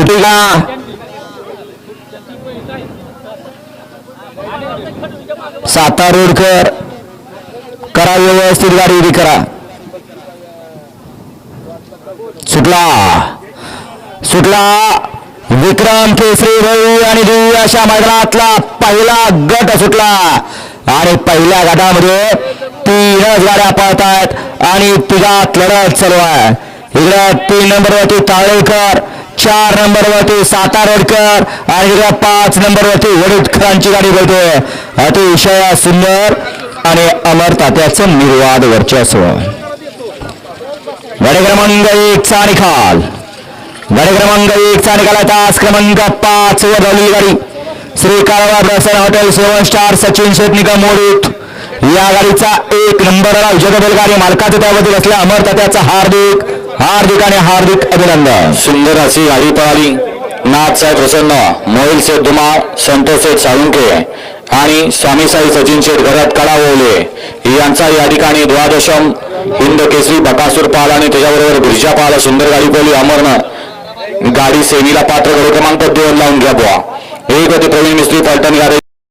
सुटी साता रोडकर. करा व्यवस्थित गाडी उभी करा. सुटला. सुटला. विक्रम केसरी भाऊ आणि दू अशा मैदानातला पहिला गट सुटला. आणि पहिल्या गटामध्ये तीनच गाड्या पळत आहेत आणि तिघात लढत चालू आहे. इकडं तीन नंबरवरती ताळेकर चार नंबरवरती सातारोडकर आणि पाच नंबरवरती वडूदकरांची गाडी बोलते अतिशय सुंदर आणि अमर तात्याचं निर्वाद वर्चस्व. गाडी क्रमांक एकचा निकाल. गाडी क्रमांक एकचा निकाल तास क्रमांक पाच वर झालेली गाडी. Shri Kalwa Prasanna hotel seven star Sachin Shet Nikam मोडीत. या गाडीचा एक नंबरला विजय बैलगाडी मालकाचं त्याबद्दल असल्या अमर त्याचा हार्दिक हार्दिक आणि हार्दिक अभिनंदन. सुंदर अशी गाडी पळाली. नाथ साहेब प्रसन्न मोहिल शेठ धुमाळ संतोष शेठ साळुंके आणि स्वामी साई सचिन शेठ घरात कडा ओवले. यांचा या ठिकाणी द्वादशम हिंद केसरी बकासूर पाल आणि त्याच्याबरोबर बिरजा पाल सुंदर गाडी पळली. अमरनं गाडी सेमीला पात्र गडी क्रमांक दोन लावून घ्या बुवा. एक होते प्रवीण मिस्त्री पलटण गाडी